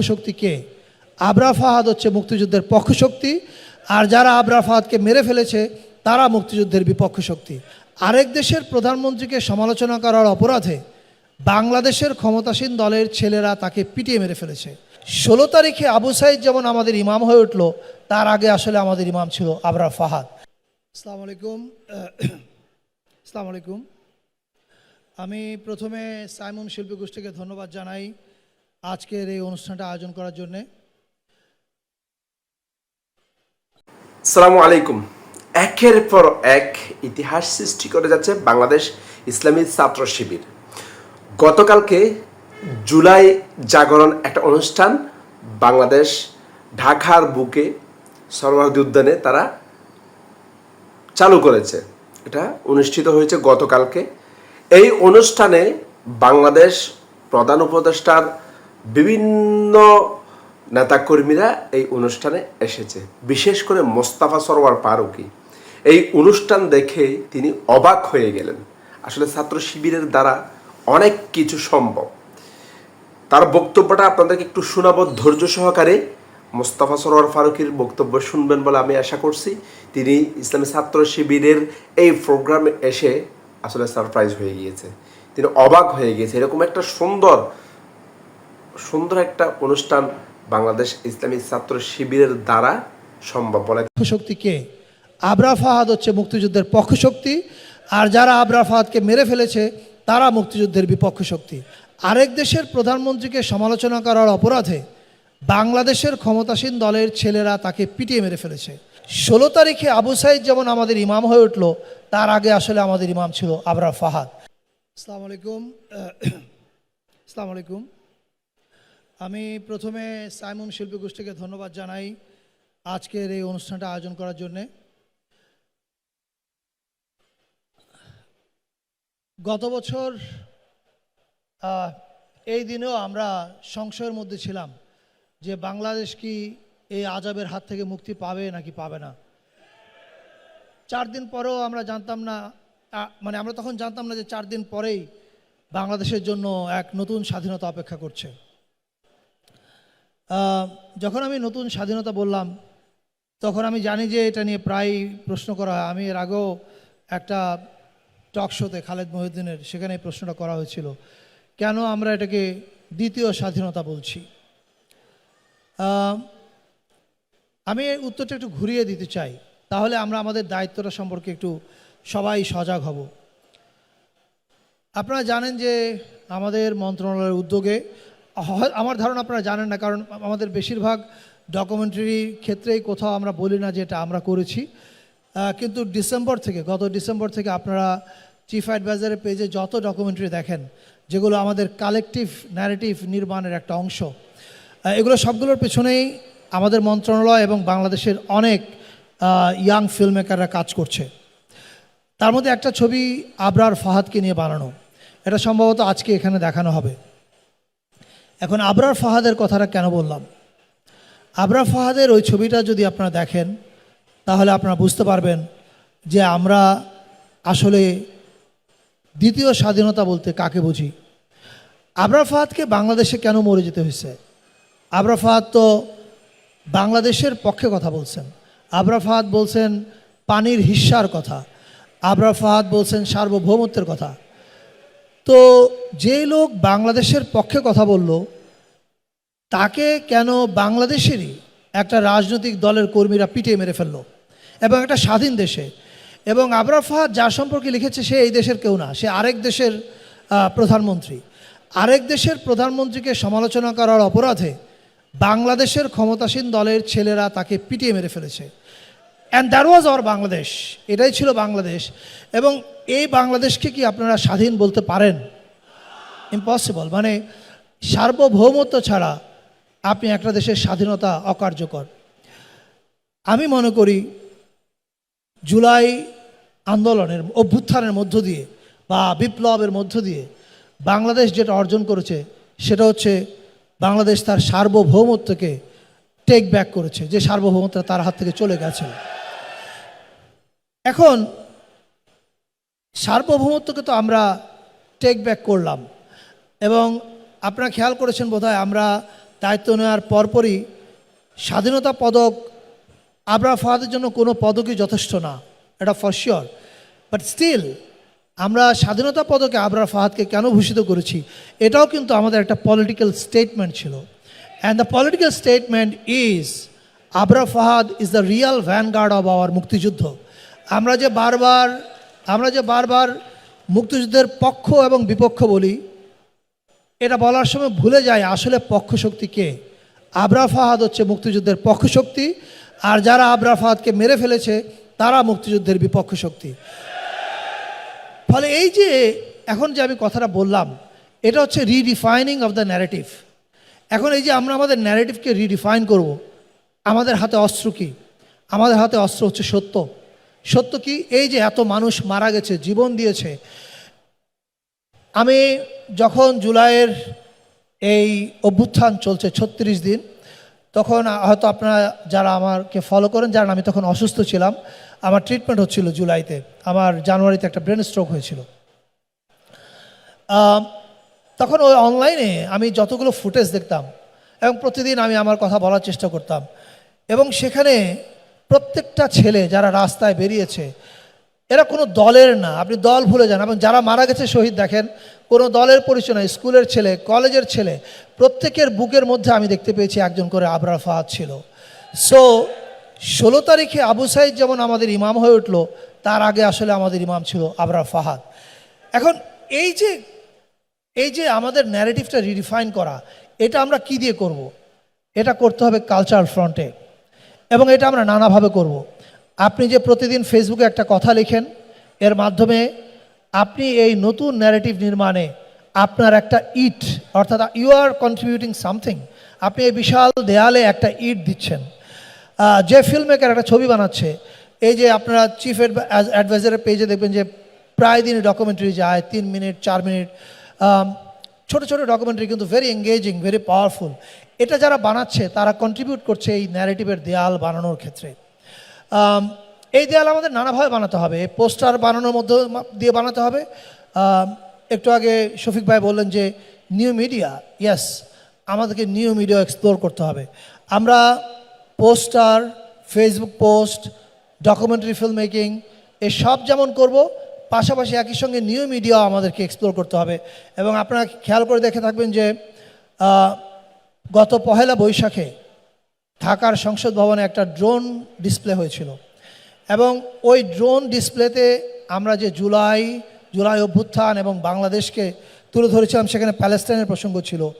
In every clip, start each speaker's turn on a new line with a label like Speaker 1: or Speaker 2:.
Speaker 1: শক্তি কে আবরা ফাহাদ হচ্ছে মুক্তিযুদ্ধের পক্ষ শক্তি আর যারা আবরা ফাহাদকে মেরে ফেলেছে, তারা মুক্তিযুদ্ধের বিপক্ষ শক্তি আরেক দেশের প্রধানমন্ত্রীকে সমালোচনা করার অপরাধে বাংলাদেশের ক্ষমতাসীন দলের ছেলেরা তাকে পিটিয়ে মেরে ফেলেছে। ষোলো তারিখে আবু সাইদ যেমন আমাদের ইমাম হয়ে উঠল, তার আগে আসলে আমাদের ইমাম ছিল আবরা ফাহাদ আসসালামু আলাইকুম। আসসালামু আলাইকুম। আমি প্রথমে সাইমন শিল্পী গোষ্ঠীকে ধন্যবাদ জানাই। আজকের এই অনুষ্ঠানটা আয়োজন করার জন্যে।
Speaker 2: সালামু আলাইকুম। একের পর এক ইতিহাস সৃষ্টি করে যাচ্ছে বাংলাদেশ ইসলামী ছাত্র শিবির। গতকালকে জুলাই জাগরণ একটা অনুষ্ঠান বাংলাদেশ ঢাকার বুকে সরোয়ারদি উদ্যানে তারা চালু করেছে। এটা অনুষ্ঠিত হয়েছে গতকালকে। এই অনুষ্ঠানে বাংলাদেশ প্রধান উপদেষ্টার বিভিন্ন নেতাকর্মীরা এই অনুষ্ঠানে এসেছে। বিশেষ করে মোস্তাফা সরোয়ার ফারুকি। এই অনুষ্ঠান দেখে তিনি অবাক হয়ে গেলেন। আসলে ছাত্র শিবিরের দ্বারা অনেক কিছু সম্ভব। তার বক্তব্যটা আপনাদেরকে একটু শোনাবো ধৈর্য সহকারে। মোস্তাফা সরোয়ার ফারুকির বক্তব্য শুনবেন বলে আমি আশা করছি। তিনি ইসলামী ছাত্র শিবিরের এই প্রোগ্রামে এসে আসলে সারপ্রাইজ হয়ে গিয়েছে। তিনি অবাক হয়ে গিয়েছে। এরকম একটা সুন্দর সুন্দর একটা অনুষ্ঠান বাংলাদেশ ইসলামী ছাত্র শিবিরের দ্বারা সম্ভব বলে
Speaker 1: শক্তি কে? আবরা ফাহাদ হচ্ছে মুক্তিযুদ্ধের পক্ষ শক্তি আর যারা আবরা ফাহাদকে মেরে ফেলেছে, তারা মুক্তিযুদ্ধের বিপক্ষ শক্তি আরেক দেশের প্রধানমন্ত্রীকে সমালোচনা করার অপরাধে বাংলাদেশের ক্ষমতাসীন দলের ছেলেরা তাকে পিটিয়ে মেরে ফেলেছে। ষোলো তারিখে আবু সাইদ যেমন আমাদের ইমাম হয়ে উঠল, তার আগে আসলে আমাদের ইমাম ছিল আবরা ফাহাদ। আসসালামু আলাইকুম। আসসালামু আলাইকুম। আমি প্রথমে সাইমন শিল্পী গোষ্ঠীকে ধন্যবাদ জানাই আজকের এই অনুষ্ঠানটা আয়োজন করার জন্যে। গত বছর এই দিনেও আমরা সংশয়ের মধ্যে ছিলাম যে বাংলাদেশ কি এই আজাবের হাত থেকে মুক্তি পাবে নাকি পাবে না। চার দিন পরেও আমরা জানতাম না মানে আমরা তখন জানতাম না যে চার দিন পরেই বাংলাদেশের জন্য এক নতুন স্বাধীনতা অপেক্ষা করছে। যখন আমি নতুন স্বাধীনতা বললাম, তখন আমি জানি যে এটা নিয়ে প্রায় প্রশ্ন করা হয়। আমি এর আগেও একটা টক শোতে খালেদ মহিউদ্দিনের সেখানে প্রশ্নটা করা হয়েছিল, কেন আমরা এটাকে দ্বিতীয় স্বাধীনতা বলছি? আমি এই উত্তরটা একটু ঘুরিয়ে দিতে চাই। তাহলে আমরা আমাদের দায়িত্বটা সম্পর্কে একটু সবাই সজাগ হব। আপনারা জানেন যে আমাদের মন্ত্রণালয়ের উদ্যোগে আমার ধারণা আপনারা জানেন না, কারণ আমাদের বেশিরভাগ ডকুমেন্টারি ক্ষেত্রেই কোথাও আমরা বলি না যে এটা আমরা করেছি। কিন্তু ডিসেম্বর থেকে, গত ডিসেম্বর থেকে আপনারা চিফ অ্যাডভাইজারের পেজে যত ডকুমেন্টারি দেখেন, যেগুলো আমাদের কালেকটিভ ন্যারেটিভ নির্মাণের একটা অংশ এগুলো সবগুলোর পেছনেই আমাদের মন্ত্রণালয় এবং বাংলাদেশের অনেক ইয়াং ফিল্ম মেকাররা কাজ করছে। তার মধ্যে একটা ছবি আবরার ফাহাদকে নিয়ে বানানো। এটা সম্ভবত আজকে এখানে দেখানো হবে। এখন আবরার ফাহাদের কথাটা কেন বললাম? আবরার ফাহাদের ওই ছবিটা যদি আপনারা দেখেন, তাহলে আপনারা বুঝতে পারবেন যে আমরা আসলে দ্বিতীয় স্বাধীনতা বলতে কাকে বুঝি। আবরার ফাহাদকে বাংলাদেশে কেন মরে যেতে হয়েছে? আবরার ফাহাদ তো বাংলাদেশের পক্ষে কথা বলছেন। আবরা ফাহাদ বলছেন পানির হিস্সার কথা। আবরা ফাহাদ বলছেন সার্বভৌমত্বের কথা। তো যে লোক বাংলাদেশের পক্ষে কথা বলল, তাকে কেন বাংলাদেশেরই একটা রাজনৈতিক দলের কর্মীরা পিটিয়ে মেরে ফেলল এবং একটা স্বাধীন দেশে। এবং আবরা ফাহাদ যার সম্পর্কে লিখেছে, সে এই দেশের কেউ না, সে আরেক দেশের প্রধানমন্ত্রী। আরেক দেশের প্রধানমন্ত্রীকে সমালোচনা করার অপরাধে বাংলাদেশের ক্ষমতাসীন দলের ছেলেরা তাকে পিটিয়ে মেরে ফেলেছে। And that was our Bangladesh এটাই ছিল বাংলাদেশ এবং এই বাংলাদেশকে কি আপনারা স্বাধীন বলতে পারেন? ইম্পসিবল মানে সার্বভৌমত্ব ছাড়া আপনি একটা দেশের স্বাধীনতা অকার্যকর। আমি মনে করি জুলাই আন্দোলনের অভ্যুত্থানের মধ্য দিয়ে বা বিপ্লবের মধ্য দিয়ে বাংলাদেশ যেটা অর্জন করেছে, সেটা হচ্ছে বাংলাদেশ তার সার্বভৌমত্বকে টেক ব্যাক করেছে, যে সার্বভৌমত্ব তার হাত থেকে চলে গেছে। এখন সার্বভৌমত্বকে তো আমরা টেক ব্যাক করলাম। এবং আপনারা খেয়াল করেছেন বোধহয় আমরা দায়িত্ব নেওয়ার পরপরই স্বাধীনতা পদক আবরা ফাহাদের জন্য কোনো পদকই যথেষ্ট না, এটা ফর শিওর বাট স্টিল আমরা স্বাধীনতা পদকে আবরার ফাহাদকে কেন ভূষিত করেছি, এটাও কিন্তু আমাদের একটা পলিটিক্যাল স্টেটমেন্ট ছিল। And the political statement is Abrar Fahad is the real vanguard of our মুক্তিযুদ্ধ। আমরা যে বারবার, আমরা যে বারবার মুক্তিযুদ্ধের পক্ষ এবং বিপক্ষ বলি, এটা বলার সময় ভুলে যায় আসলে পক্ষ শক্তি কে। আবরা ফাহাদ হচ্ছে মুক্তিযুদ্ধের পক্ষ শক্তি, আর যারা আবরা ফাহাদকে মেরে ফেলেছে, তারা মুক্তিযুদ্ধের বিপক্ষ শক্তি। ফলে এই যে এখন যে আমি কথাটা বললাম, এটা হচ্ছে রিডিফাইনিং অফ দ্য ন্যারেটিভ এখন এই যে আমরা আমাদের ন্যারেটিভকে রিডিফাইন করব, আমাদের হাতে অস্ত্র কি? আমাদের হাতে অস্ত্র হচ্ছে সত্য। সত্য কি? এই যে এত মানুষ মারা গেছে, জীবন দিয়েছে। আমি যখন জুলাইয়ের এই অভ্যুত্থান চলছে ছত্রিশ দিন, তখন হয়তো আপনারা যারা আমাকে ফলো করেন জানেন আমি তখন অসুস্থ ছিলাম। আমার ট্রিটমেন্ট হচ্ছিল জুলাইতে। আমার জানুয়ারিতে একটা ব্রেন স্ট্রোক হয়েছিল। তখন ওই অনলাইনে আমি যতগুলো ফুটেজ দেখতাম এবং প্রতিদিন আমি আমার কথা বলার চেষ্টা করতাম এবং সেখানে প্রত্যেকটা ছেলে যারা রাস্তায় বেরিয়েছে, এরা কোনো দলের না। আপনি দল ভুলে যান। এবং যারা মারা গেছে শহীদ, দেখেন, কোনো দলের পরিচয় নয় স্কুলের ছেলে, কলেজের ছেলে, প্রত্যেকের বুকের মধ্যে আমি দেখতে পেয়েছি একজন করে আবরার ফাহাদ ছিল। সো ষোলো তারিখে আবু সাইদ যেমন আমাদের ইমাম হয়ে উঠল, তার আগে আসলে আমাদের ইমাম ছিল আবরার ফাহাদ। এখন, এই যে এই যে আমাদের ন্যারেটিভটা রিডিফাইন করা, এটা আমরা কি দিয়ে করব। এটা করতে হবে কালচারাল ফ্রন্টে এবং এটা আমরা নানাভাবে করব। আপনি যে প্রতিদিন ফেসবুকে একটা কথা লিখেন, এর মাধ্যমে আপনি এই নতুন ন্যারেটিভ নির্মাণে আপনার একটা ইট অর্থাৎ ইউ আর কন্ট্রিবিউটিং সামথিং আপনি এই বিশাল দেয়ালে একটা ইট দিচ্ছেন যে ফিল্ম মেকার একটা ছবি বানাচ্ছে, এই যে আপনারা চিফ অ্যাডভাইজারের পেজে দেখবেন যে প্রায় দিনই ডকুমেন্টারি যায়, তিন মিনিট চার মিনিট ছোট ছোট ডকুমেন্টারি কিন্তু ভেরি এঙ্গেজিং ভেরি পাওয়ারফুল এটা যারা বানাচ্ছে, তারা কন্ট্রিবিউট করছে এই ন্যারেটিভের দেয়াল বানানোর ক্ষেত্রে। এই দেয়াল আমাদের নানাভাবে বানাতে হবে। পোস্টার বানানোর মধ্যে দিয়ে বানাতে হবে। একটু আগে শফিক ভাই বললেন যে নিউ মিডিয়া ইয়েস আমাদেরকে নিউ মিডিয়া এক্সপ্লোর করতে হবে। আমরা poster Facebook post documentary film making এসব যেমন করব, পাশাপাশি একই সঙ্গে নিউ মিডিয়া আমাদেরকে এক্সপ্লোর করতে হবে। এবং আপনারা খেয়াল করে দেখে থাকবেন যে গত পহেলা বৈশাখে ঢাকার সংসদ ভবনে একটা ড্রোন ডিসপ্লে হয়েছিল। এবং ওই ড্রোন ডিসপ্লেতে আমরা যে জুলাই জুলাই অভ্যুত্থান এবং বাংলাদেশকে তুলে ধরেছিলাম, সেখানে প্যালেস্টাইনের প্রসঙ্গ ছিল।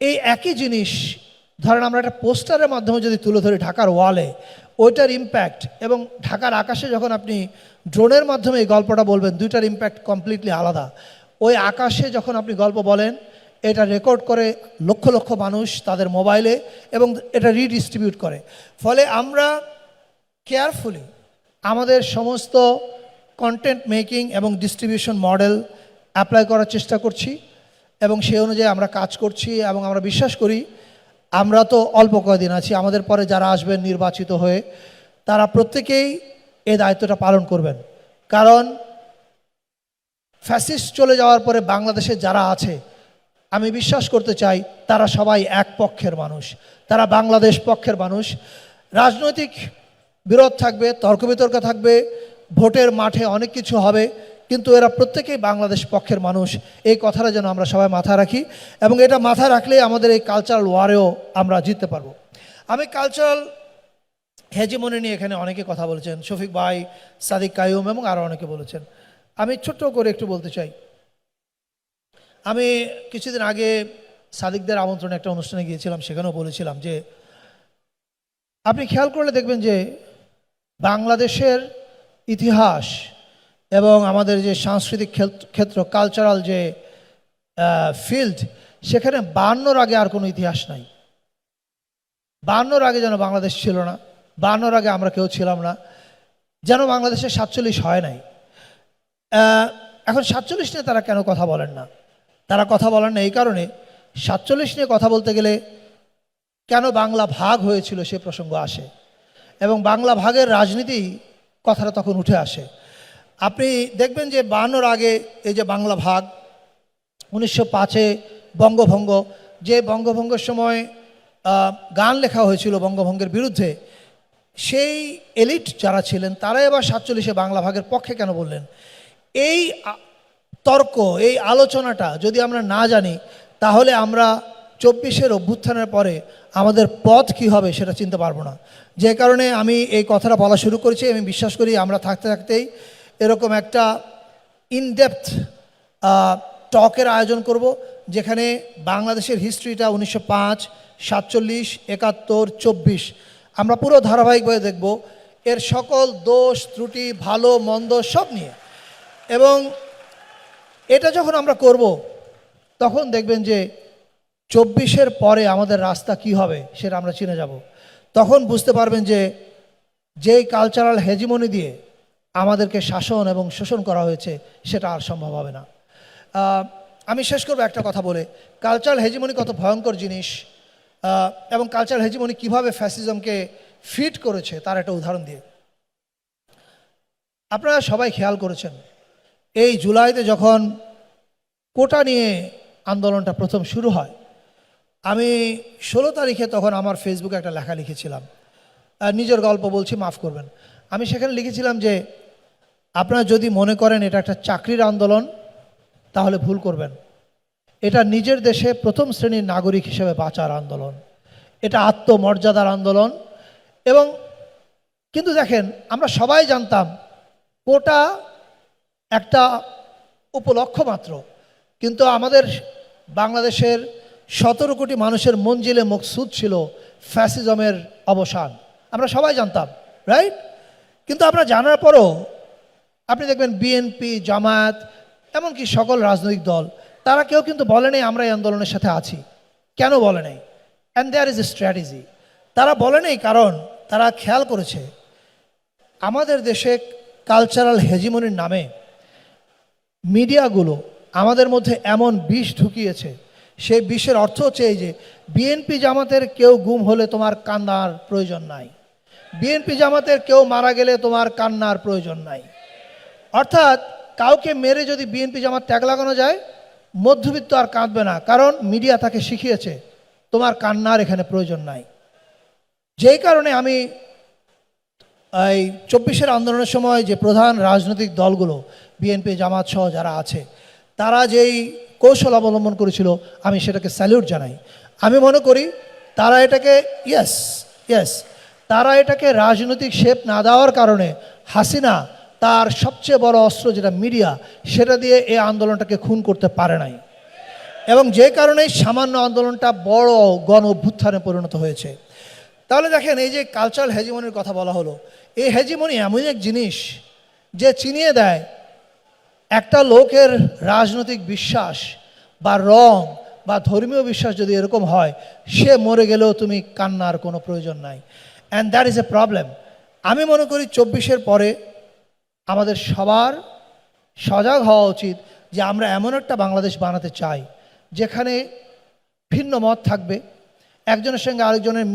Speaker 1: এই একই জিনিস, ধরেন আমরা একটা পোস্টারের মাধ্যমে যদি তুলে ধরি ঢাকার ওয়ালে, ওইটার ইম্প্যাক্ট এবং ঢাকার আকাশে যখন আপনি ড্রোনের মাধ্যমে এই গল্পটা বলবেন, দুইটার ইম্প্যাক্ট কমপ্লিটলি আলাদা। ওই আকাশে যখন আপনি গল্প বলেন এটা রেকর্ড করে লক্ষ লক্ষ মানুষ তাদের মোবাইলে এবং এটা রিডিস্ট্রিবিউট করে। ফলে আমরা কেয়ারফুলি আমাদের সমস্ত কন্টেন্ট মেকিং এবং ডিস্ট্রিবিউশন মডেল অ্যাপ্লাই করার চেষ্টা করছি এবং সেই অনুযায়ী আমরা কাজ করছি এবং আমরা বিশ্বাস করি আমরা তো অল্প কয়দিন আছি, আমাদের পরে যারা আসবেন নির্বাচিত হয়ে, তারা প্রত্যেকেই এই দায়িত্বটা পালন করবেন। কারণ ফ্যাসিস্ট চলে যাওয়ার পরে বাংলাদেশে যারা আছে আমি বিশ্বাস করতে চাই তারা সবাই এক পক্ষের মানুষ। তারা বাংলাদেশ পক্ষের মানুষ। রাজনৈতিক বিরোধ থাকবে, তর্ক বিতর্ক থাকবে, ভোটের মাঠে অনেক কিছু হবে, কিন্তু এরা প্রত্যেকেই বাংলাদেশ পক্ষের মানুষ। এই কথাটা যেন আমরা সবাই মাথায় রাখি এবং এটা মাথায় রাখলে আমাদের এই কালচারাল ওয়ারেও আমরা জিততে পারব। আমি কালচারাল হেজিমনি নিয়ে এখানে অনেকে কথা বলেছেন, শফিক ভাই, সাদিক কায়ুম এবং আরও অনেকে বলেছেন। আমি ছোট্ট করে একটু বলতে চাই আমি কিছুদিন আগে সাদিকদের আমন্ত্রণে একটা অনুষ্ঠানে গিয়েছিলাম, সেখানেও বলেছিলাম যে, আপনি খেয়াল করলে দেখবেন যে বাংলাদেশের ইতিহাস এবং আমাদের যে সাংস্কৃতিক ক্ষেত্র কালচারাল যে ফিল্ড সেখানে বান্নর আগে আর কোনো ইতিহাস নাই। বান্নর আগে যেন বাংলাদেশ ছিল না, বান্নর আগে আমরা কেউ ছিলাম না, যেন বাংলাদেশে সাতচল্লিশ হয় নাই। এখন সাতচল্লিশ নিয়ে তারা কেন কথা বলেন না? তারা কথা বলেন না এই কারণে সাতচল্লিশ নিয়ে কথা বলতে গেলে কেন বাংলা ভাগ হয়েছিল সে প্রসঙ্গ আসে এবং বাংলা ভাগের রাজনীতি কথাটা তখন উঠে আসে। আপনি দেখবেন যে বাহান্নর আগে এই যে বাংলা ভাগ, উনিশশো পাঁচে বঙ্গভঙ্গ, যে বঙ্গভঙ্গের সময় গান লেখা হয়েছিল বঙ্গভঙ্গের বিরুদ্ধে, সেই এলিট যারা ছিলেন, তারাই আবার সাতচল্লিশে বাংলা ভাগের পক্ষে কেন বললেন? এই তর্ক, এই আলোচনাটা যদি আমরা না জানি, তাহলে আমরা চব্বিশের অভ্যুত্থানের পরে আমাদের পথ কি হবে সেটা চিনতে পারব না। যে কারণে আমি এই কথাটা বলা শুরু করেছি, আমি বিশ্বাস করি আমরা থাকতে থাকতেই এরকম একটা ইনডেপথ টকের আয়োজন করব, যেখানে বাংলাদেশের হিস্ট্রিটা উনিশশো পাঁচ, সাতচল্লিশ, একাত্তর, চব্বিশ, আমরা পুরো ধারাবাহিকভাবে দেখব এর সকল দোষ, ত্রুটি, ভালো, মন্দ সব নিয়ে। এবং এটা যখন আমরা করব, তখন দেখবেন যে চব্বিশের পরে আমাদের রাস্তা কি হবে সেটা আমরা চিনে যাব। তখন বুঝতে পারবেন যে যেই কালচারাল হেজিমনি দিয়ে আমাদেরকে শাসন এবং শোষণ করা হয়েছে, সেটা আর সম্ভব হবে না। আমি শেষ করব একটা কথা বলে। কালচারাল হেজিমনি কত ভয়ঙ্কর জিনিস। এবং কালচারাল হেজিমনি কীভাবে ফ্যাসিজমকে ফিট করেছে, তার একটা উদাহরণ দিয়ে। আপনারা সবাই খেয়াল করেছেন এই জুলাইতে যখন কোটা নিয়ে আন্দোলনটা প্রথম শুরু হয়, আমি ষোলো তারিখে তখন আমার ফেসবুকে একটা লেখা লিখেছিলাম। নিজের গল্প বলছি, মাফ করবেন। আমি সেখানে লিখেছিলাম যে, আপনারা যদি মনে করেন এটা একটা চাকরির আন্দোলন, তাহলে ভুল করবেন। এটা নিজের দেশে প্রথম শ্রেণির নাগরিক হিসেবে বাঁচার আন্দোলন। এটা আত্মমর্যাদার আন্দোলন। এবং কিন্তু দেখেন, আমরা সবাই জানতাম, কোটা একটা উপলক্ষ মাত্র। কিন্তু আমাদের বাংলাদেশের সতেরো কোটি মানুষের মঞ্জিলে মকসুদ ছিল ফ্যাসিজমের অবসান। আমরা সবাই জানতাম রাইট কিন্তু আমরা জানার পরও আপনি দেখবেন বিএনপি জামায়াত, এমনকি সকল রাজনৈতিক দল, তারা কেউ কিন্তু বলে নেই আমরা এই আন্দোলনের সাথে আছি। কেন বলে নেই? And there is a strategy তারা বলে নেই কারণ তারা খেয়াল করেছে, আমাদের দেশে কালচারাল হেজিমনির নামে মিডিয়াগুলো আমাদের মধ্যে এমন বিষ ঢুকিয়েছে। সেই বিষের অর্থ হচ্ছে এই যে বিএনপি জামাতের কেউ গুম হলে তোমার কান্নার প্রয়োজন নাই। বিএনপি জামাতের কেউ মারা গেলে তোমার কান্নার প্রয়োজন নাই। অর্থাৎ কাউকে মেরে যদি বিএনপি জামাত ট্যাগ লাগানো যায়, মধ্যবিত্ত আর কাঁদবে না, কারণ মিডিয়া তাকে শিখিয়েছে, তোমার কান্নার এখানে প্রয়োজন নাই। যেই কারণে আমি এই চব্বিশের আন্দোলনের সময় যে প্রধান রাজনৈতিক দলগুলো বিএনপি জামাত সহ যারা আছে, তারা যেই কৌশল অবলম্বন করেছিল, আমি সেটাকে স্যালিউট জানাই। আমি মনে করি, তারা এটাকে ইয়েস ইয়েস তারা এটাকে রাজনৈতিক শেপ না দেওয়ার কারণে হাসিনা তার সবচেয়ে বড় অস্ত্র যেটা মিডিয়া, সেটা দিয়ে এই আন্দোলনটাকে খুন করতে পারে নাই। এবং যে কারণে সামান্য আন্দোলনটা বড় গণ অভ্যুত্থানে পরিণত হয়েছে। তাহলে দেখেন, এই যে কালচারাল হেজিমনির কথা বলা হলো, এই হেজিমনি এমন এক জিনিস যে চিনিয়ে দেয় একটা লোকের রাজনৈতিক বিশ্বাস বা রং বা ধর্মীয় বিশ্বাস যদি এরকম হয়, সে মরে গেলেও তুমি কান্নার কোনো প্রয়োজন নাই। And that is a problem আমি মনে করি চব্বিশের পরে আমাদের সবার সজাগ হওয়া উচিত যে আমরা এমন একটা বাংলাদেশ বানাতে চাই, যেখানে ভিন্ন মত থাকবে, একজনের সঙ্গে আরেকজনের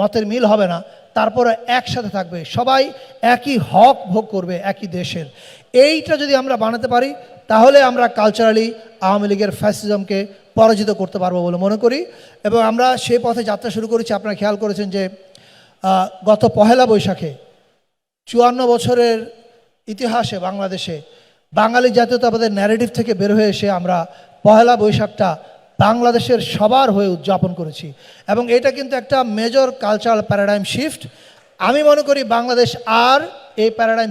Speaker 1: মতের মিল হবে না তারপরে একসাথে থাকবে। সবাই একই হক ভোগ করবে, একই দেশের। এইটা যদি আমরা বানাতে পারি, তাহলে আমরা কালচারালি আওয়ামী লীগের ফ্যাসিজমকে পরাজিত করতে পারব বলে মনে করি। এবং আমরা সেই পথে যাত্রা শুরু করেছি, আপনারা খেয়াল করেছেন যে গত পহেলা বৈশাখে চুয়ান্ন বছরের ইতিহাসে বাংলাদেশে বাঙালি জাতীয়তাবাদের ন্যারেটিভ থেকে বের হয়ে এসে আমরা পহেলা বৈশাখটা বাংলাদেশের সবার হয়ে উদযাপন করেছি। এবং এটা কিন্তু একটা মেজর কালচারাল প্যারাডাইম শিফট আমি মনে করি বাংলাদেশ আর এই প্যারাডাইম